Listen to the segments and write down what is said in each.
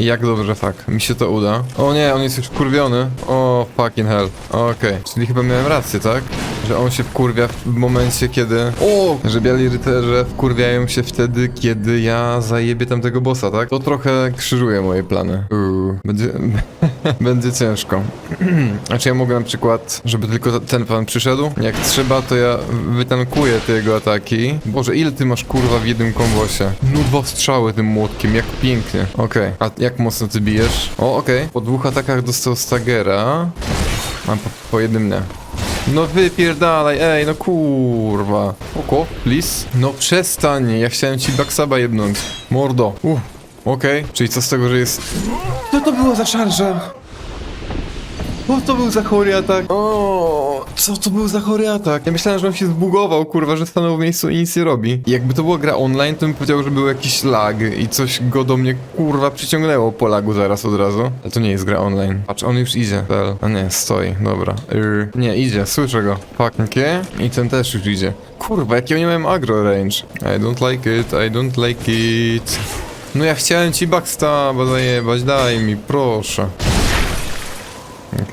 Jak dobrze, fuck. Mi się to uda. O nie, on jest już wkurwiony. O, fucking hell. Okej. Czyli chyba miałem rację, tak? Że on się wkurwia w momencie, kiedy... O! Że biali rycerze wkurwiają się wtedy, kiedy ja zajebię tamtego bossa, tak? To trochę krzyżuje moje plany. Uuu. Będzie... Będzie ciężko. Znaczy ja mogę na przykład, żeby tylko ten pan przyszedł. Jak trzeba, to ja wytankuję te jego ataki. Boże, ile ty masz kurwa w jednym kombosie? No dwa strzały tym młotkiem, jak pięknie. Okej, a jak mocno ty bijesz? O, okej. Po dwóch atakach dostał Stagera. Mam po, po jednym nie. No wypierdalaj, ej, no kurwa. Oko, please. No przestań, ja chciałem ci backsaba jednąć. Mordo. Uff, okej. Czyli co z tego, że jest... Co to było za szarża? O, to był za chory atak. O, co to był za chory atak? Ja myślałem, że on się zbugował, kurwa, że stanął w miejscu i nic nie robi. Jakby to była gra online, to bym powiedział, że był jakiś lag i coś go do mnie, kurwa, przyciągnęło po lagu zaraz od razu. Ale to nie jest gra online. Patrz, on już idzie. Fel. A nie, stoi, dobra. Yr. Nie, idzie, słyszę go. Okay? I ten też już idzie. Kurwa, jak ja nie miałem agro range. I don't like it, I don't like it. No ja chciałem ci backstaba zajebać, daj mi, proszę.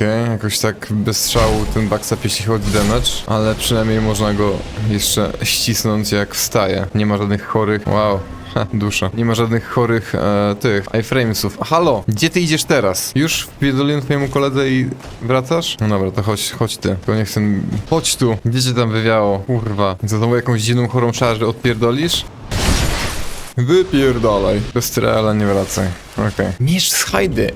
Okej, jakoś tak bez strzału ten backstab jeśli chodzi damage, ale przynajmniej można go jeszcze ścisnąć jak wstaje. Nie ma żadnych chorych, wow. Ha, dusza. Nie ma żadnych chorych e, tych iframesów. Halo, gdzie ty idziesz teraz? Już wpierdoliłem twojemu koledze i wracasz? No dobra, to chodź, chodź ty. Tylko nie chcę... Chodź tu! Gdzie cię tam wywiało? Kurwa. Co znowu jakąś dziwną chorą szarżę odpierdolisz? Wypierdalaj. Bez triala nie wracaj. Okej. Miecz z Hajdy.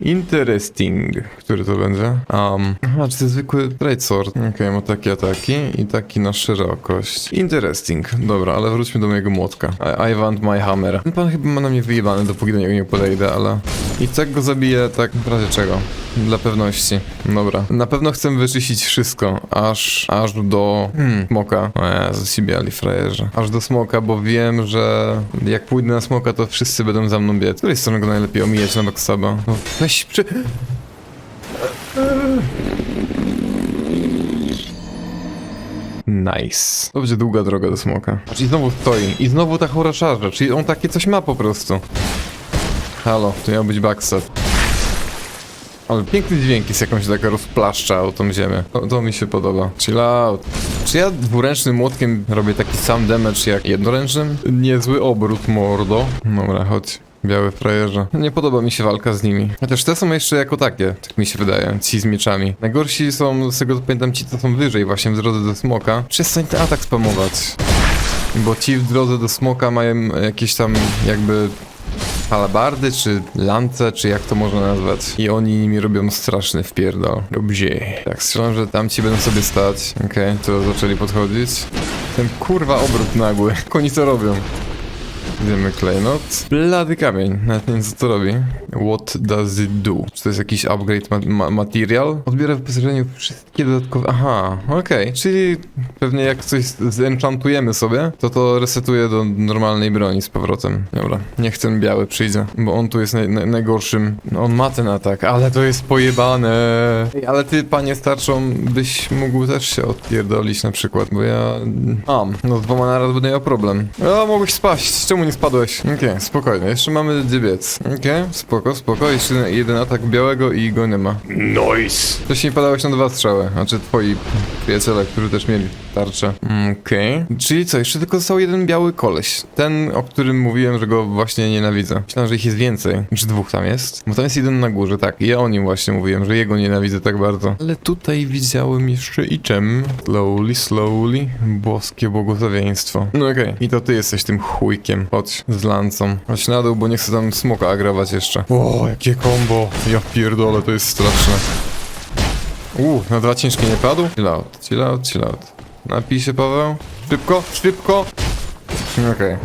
Interesting. Który to będzie? Um. Aha, czy to jest zwykły Great Sword. Okej, ma takie ataki i taki na szerokość. Interesting. Dobra, ale wróćmy do mojego młotka. I, I want my hammer. Ten pan chyba ma na mnie wyjebany, dopóki do niego nie podejdę, ale... I tak go zabiję, tak w razie czego. Dla pewności. Dobra. Na pewno chcę wyczyścić wszystko, aż, aż do hmm, smoka. O Jezu, Sibiali frajerze. Aż do smoka, bo wiem, że jak pójdę na smoka, to wszyscy będą za mną biec. Z której strony go najlepiej omijać na backsaba? Weź przy... Nice. To będzie długa droga do smoka. I znowu stoi. I znowu ta chora szarża, czyli on takie coś ma po prostu. Halo, to miał być backstab. Ale piękny dźwięk jest jakąś tak rozplaszcza o tą ziemię. To, to mi się podoba. Chill out. Czy ja dwuręcznym młotkiem robię taki sam damage jak jednoręcznym? Niezły obrót, mordo. Dobra, chodź. Białe frajerze. Nie podoba mi się walka z nimi. Chociaż te są jeszcze jako takie, tak mi się wydaje, ci z mieczami. Najgorsi są, z tego co pamiętam, ci co są wyżej właśnie w drodze do smoka. Przestań ten atak spamować. Bo ci w drodze do smoka mają jakieś tam jakby halabardy, czy lance, czy jak to można nazwać. I oni nimi robią straszny wpierdol. Dobrze. Tak, strzelam, że tam ci będą sobie stać. Okej, to zaczęli podchodzić. Ten kurwa obrót nagły. Jak oni to robią? Wiemy klejnot. Blady kamień. Nawet nie wiem co to robi. What does it do? Czy to jest jakiś upgrade ma ma material? Odbiera w wyposażeniu wszystkie dodatkowe... Aha, okej. Czyli pewnie jak coś zenchantujemy sobie, to to resetuje do normalnej broni z powrotem. Dobra, niech ten biały przyjdzie, bo on tu jest naj naj najgorszym. No, on ma ten atak, ale to jest pojebane. Ej, ale ty, panie starszą, byś mógł też się odpierdolić na przykład, bo ja... Mam. No dwoma naraz będę miał problem. A, mogłeś spaść. Czemu nie spadłeś? Okej, spokojnie. Jeszcze mamy gdzie biec. Okej, spoko, spoko. Jeszcze jeden, jeden atak białego i go nie ma. Nice. Wcześniej padałeś na dwa strzały, znaczy twoi przyjaciele, którzy też mieli tarczę. Okej. Czyli co, jeszcze tylko został jeden biały koleś. Ten, o którym mówiłem, że go właśnie nienawidzę. Myślałem, że ich jest więcej. Czy dwóch tam jest? Bo tam jest jeden na górze, tak. I ja o nim właśnie mówiłem, że jego nienawidzę tak bardzo. Ale tutaj widziałem jeszcze i czym. Slowly, slowly. Boskie błogosławieństwo. No okej. I to ty jesteś tym chujkiem. Chodź, z lancą. Chodź na dół, bo nie chcę tam smoka agrować jeszcze. O, jakie combo. Ja pierdolę, to jest straszne. Uuu, na dwa ciężkie nie padł? Chill out, chill out, chill out. Napij się, Paweł. Szybko, szybko! Okej.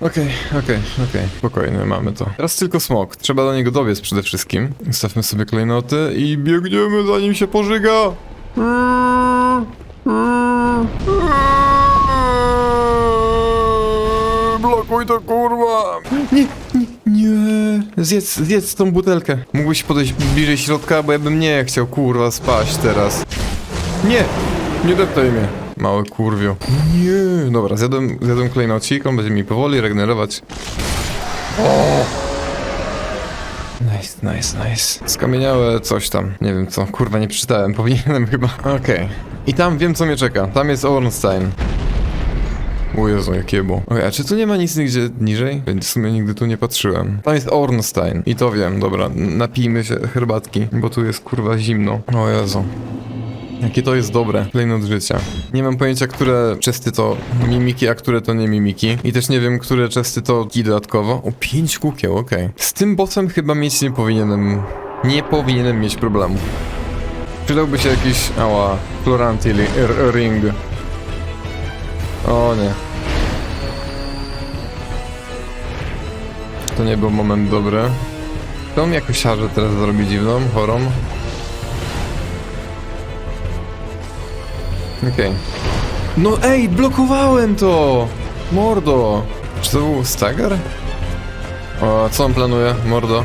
Okej, okej, okej. Spokojnie, mamy to. Teraz tylko smok. Trzeba do niego dobiec przede wszystkim. Stawmy sobie klejnoty i biegniemy zanim się pożyga! Blokuj to, kurwa! Nie, nie, nie. Zjedz, zjedz tą butelkę. Mógłbyś podejść bliżej środka, bo ja bym nie chciał, kurwa, spaść teraz. Nie! Nie deptaj mnie. Mały kurwio. Nie, dobra, zjadłem, zjadłem klejnocik, on będzie mi powoli regenerować Nice, nice, nice. Skamieniałe coś tam. Nie wiem co. Kurwa, nie przeczytałem. Powinienem chyba. Okej. I tam wiem, co mnie czeka. Tam jest Ornstein. O Jezu, jakie było. Okej, a czy tu nie ma nic nigdzie niżej? W sumie nigdy tu nie patrzyłem. Tam jest Ornstein. I to wiem, dobra. Napijmy się herbatki, bo tu jest kurwa zimno. O Jezu. Jakie to jest dobre, klejnot życia. Nie mam pojęcia, które czesty to mimiki, a które to nie mimiki. I też nie wiem, które czesty to ki dodatkowo. O, pięć kukieł, okej. Z tym bossem chyba mieć nie powinienem... Nie powinienem mieć problemu. Przydałby się jakiś... Ała... R- ring. O nie. To nie był moment dobry. To mi jakąś szarżę teraz zrobi dziwną, chorą. Okej. No ej, blokowałem to! Mordo! Czy to był stagger? O, co on planuje, mordo?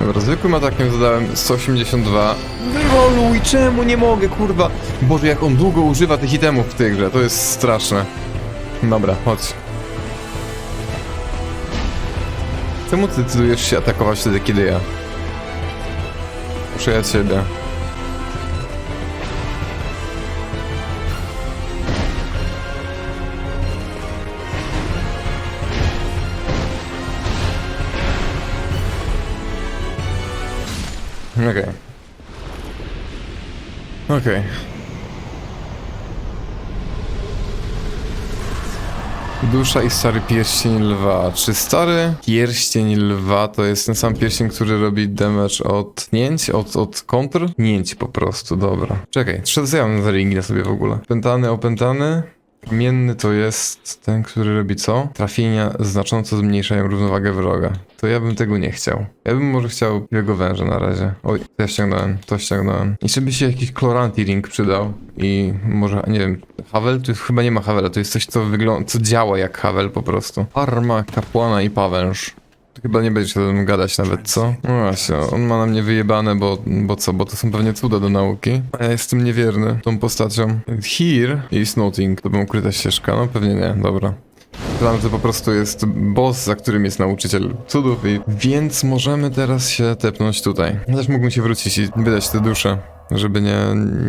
Dobra, zwykłym atakiem zadałem 182. Wyroluj, czemu nie mogę, kurwa? Boże, jak on długo używa tych itemów w tej grze, to jest straszne. Dobra, chodź. Czemu ty decydujesz się atakować wtedy, kiedy ja? Muszę ciebie. Okej. Okej. Dusza i stary pierścień lwa. Czy stary pierścień lwa to jest ten sam pierścień, który robi damage od tnięć, od, od kontr? Nięć po prostu, dobra. Czekaj, trzeba zjadłem za ringi na sobie w ogóle. Pętany, opętany. Mienny to jest ten, który robi co? Trafienia znacząco zmniejszają równowagę wroga. To ja bym tego nie chciał. Ja bym może chciał jego węża na razie. Oj, to ja ściągnąłem, to ściągnąłem. I żeby się jakiś Cloranti ring przydał i może, nie wiem, Havel? Tu chyba nie ma Havela, to jest coś, co wygląda, co działa jak Havel po prostu. Arma, kapłana i pawęż. Chyba nie będzie ze mną gadać nawet, co? No właśnie, on ma na mnie wyjebane, bo, bo co? Bo to są pewnie cuda do nauki. A ja jestem niewierny tą postacią. Here is nothing. To była ukryta ścieżka? No pewnie nie, dobra. Plan to po prostu jest boss, za którym jest nauczyciel cudów i... Więc możemy teraz się tepnąć tutaj. Też mógłbym się wrócić i wydać te dusze. Żeby nie,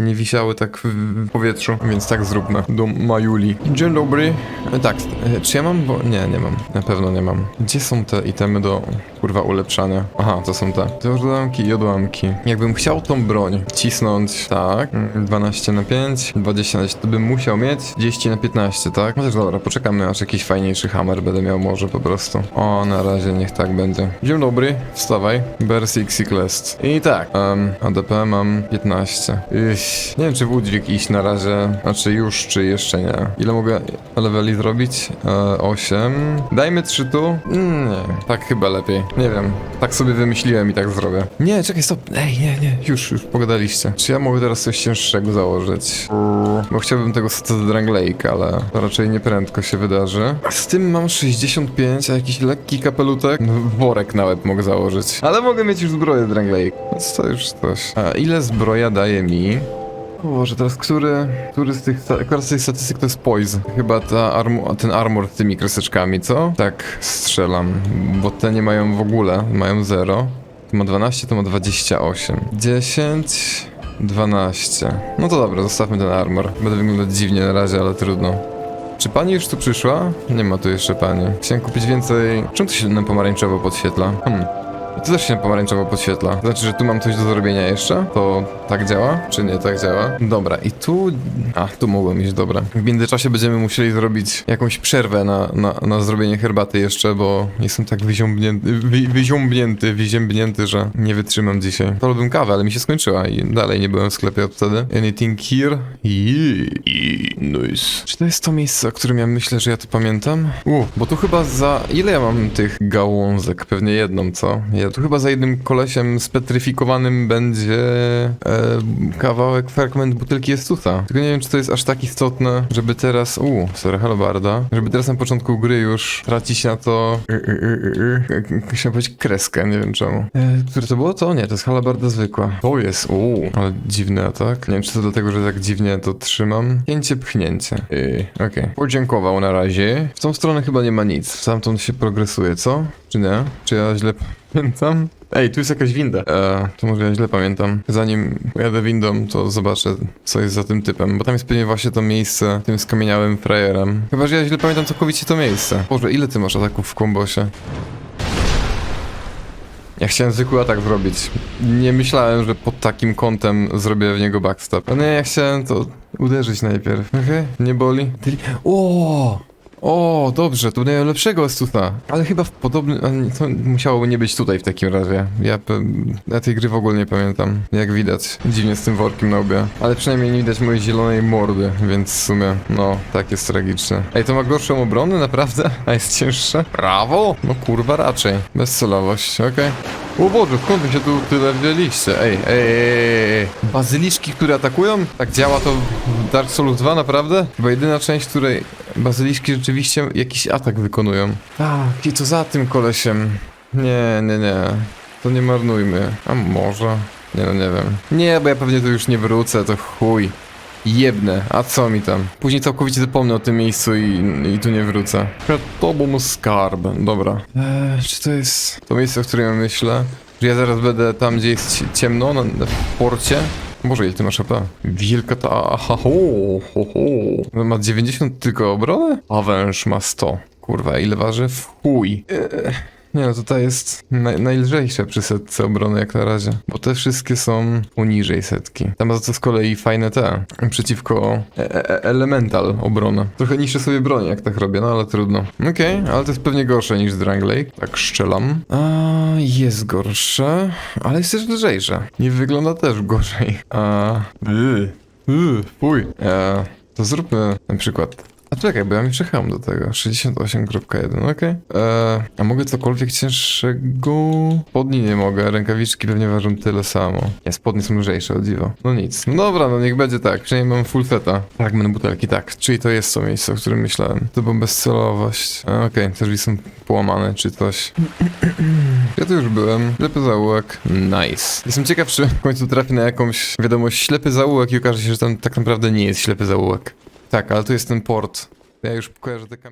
nie wisiały tak w, powietrzu, więc tak zróbmy. Do Majuli. Dzień dobry. Tak, czy ja mam? Bo nie, nie mam. Na pewno nie mam. Gdzie są te itemy do kurwa ulepszania? Aha, to są te. Te odłamki i odłamki. Jakbym chciał tą broń cisnąć, tak, mm, 12 na 5, 20 na 10, to bym musiał mieć 30 na 15, tak? Chociaż dobra, poczekamy aż jakiś fajniejszy hammer będę miał może po prostu. O, na razie niech tak będzie. Dzień dobry, wstawaj. Bersik Cyclest. I tak, um, ADP mam 15. Iś, nie wiem czy w udźwig iść na razie, znaczy już, czy jeszcze nie. Ile mogę leveli zrobić? E, 8. Dajmy 3 tu? Mm, nie, tak chyba lepiej. Nie wiem, tak sobie wymyśliłem i tak zrobię. Nie, czekaj, stop. Ej, nie, nie, już, już pogadaliście. Czy ja mogę teraz coś cięższego założyć? Bo chciałbym tego seta z Dranglake, ale to raczej nie prędko się wydarzy. Z tym mam 65, a jakiś lekki kapelutek? No, worek na łeb mogę założyć. Ale mogę mieć już zbroję Dranglake. Więc to już coś. A ile zbroja daje mi? O Boże, teraz który, który z tych, z tych statystyk to jest poise? Chyba ta armu, ten armor tymi kreseczkami, co? Tak, strzelam, bo te nie mają w ogóle, mają 0. To ma 12, to ma 28. 10, 12. No to dobra, zostawmy ten armor. Będę wyglądać dziwnie na razie, ale trudno. Czy pani już tu przyszła? Nie ma tu jeszcze pani. Chciałem kupić więcej... Czym to się na pomarańczowo podświetla? Hmm. To też się pomarańczowo podświetla. Znaczy, że tu mam coś do zrobienia jeszcze? To tak działa? Czy nie tak działa? Dobra, i tu... A, tu mogłem iść, dobra. W międzyczasie będziemy musieli zrobić jakąś przerwę na, na, na zrobienie herbaty jeszcze, bo jestem tak wyziąbnięty, wy, wyziąbnięty, wyziębnięty, że nie wytrzymam dzisiaj. Wolałbym kawę, ale mi się skończyła i dalej nie byłem w sklepie od wtedy. Anything here? Yee, nice. Czy to jest to miejsce, o którym ja myślę, że ja to pamiętam? U, bo tu chyba za... Ile ja mam tych gałązek? Pewnie jedną, co? Jedną. Tu chyba za jednym kolesiem spetryfikowanym będzie e, kawałek fragment butelki Estusa. Tylko nie wiem, czy to jest aż tak istotne, żeby teraz... U, sorry, halobarda. Żeby teraz na początku gry już tracić na to... y, powiedzieć kreskę, nie wiem czemu. E, które to było? To nie, to jest halabarda zwykła. To jest, uuu, ale dziwny atak. Nie wiem, czy to dlatego, że tak dziwnie to trzymam. Pchnięcie, pchnięcie. Yy, okej. Podziękował na razie. W tą stronę chyba nie ma nic. W tamtą się progresuje, co? Czy nie? Czy ja źle pamiętam? Ej, tu jest jakaś winda. Eee, to może ja źle pamiętam. Zanim pojadę windą, to zobaczę, co jest za tym typem. Bo tam jest pewnie właśnie to miejsce tym skamieniałym frajerem. Chyba, że ja źle pamiętam całkowicie to miejsce. Boże, ile ty masz ataków w kombosie? Ja chciałem zwykły atak zrobić. Nie myślałem, że pod takim kątem zrobię w niego backstab. A nie, ja chciałem to uderzyć najpierw. Okej, nie boli. O! O, dobrze, to miałem lepszego Estusa. Ale chyba w podobnym... To musiało nie być tutaj w takim razie. Ja, ja tej gry w ogóle nie pamiętam. Jak widać. Dziwnie z tym workiem na łbie. Ale przynajmniej nie widać mojej zielonej mordy, więc w sumie, no, tak jest tragiczne. Ej, to ma gorszą obronę, naprawdę? A jest cięższe? Brawo! No kurwa raczej. Bezcelowość, okej. O Boże, skąd wy się tu tyle wzięliście? Ej, ej, ej, ej. Bazyliszki, które atakują? Tak działa to w Dark Souls 2, naprawdę? Chyba jedyna część, której bazyliszki rzeczywiście jakiś atak wykonują. Tak, i co za tym kolesiem? Nie, nie, nie. To nie marnujmy. A może? Nie no, nie wiem. Nie, bo ja pewnie tu już nie wrócę, to chuj. Jebnę, a co mi tam? Później całkowicie zapomnę o tym miejscu i, i tu nie wrócę. Przed tobą skarb, dobra. Eee, czy to jest to miejsce, o którym ja myślę? Że ja zaraz będę tam, gdzie jest ci- ciemno, na, na porcie? Boże, ile ty masz AP? Wielka ta... Aha, ho, ho, ho. Ma 90 tylko obrony? A węż ma 100. Kurwa, ile waży? Chuj. Eee. Nie no, tutaj jest naj, najlżejsze przy setce obrony jak na razie, bo te wszystkie są poniżej setki. Tam za to z kolei fajne te, przeciwko e e elemental obrona. Trochę niższe sobie broni jak tak robię, no ale trudno. Okej, ale to jest pewnie gorsze niż Dranglake, tak szczelam. A jest gorsze, ale jest też lżejsze. Nie wygląda też gorzej. A... Yy. Yy, fuj. E, to zróbmy na przykład a czekaj, bo ja mi czekam do tego. 68.1, okej. Eee, A mogę cokolwiek cięższego? Spodni nie mogę, rękawiczki pewnie ważą tyle samo. Nie, spodnie są lżejsze, o dziwo. No nic. No dobra, no niech będzie tak. Przynajmniej mam full seta. Fragment butelki, tak. Czyli to jest to miejsce, o którym myślałem. To była bezcelowość. A, Okej, te drzwi są połamane, czy coś. Ja tu już byłem. Ślepy zaułek. Nice. Jestem ciekaw, czy w końcu trafię na jakąś wiadomość ślepy zaułek i okaże się, że tam tak naprawdę nie jest ślepy zaułek. Tak, ale tu jest ten port. Ja już kojarzę te kamienie.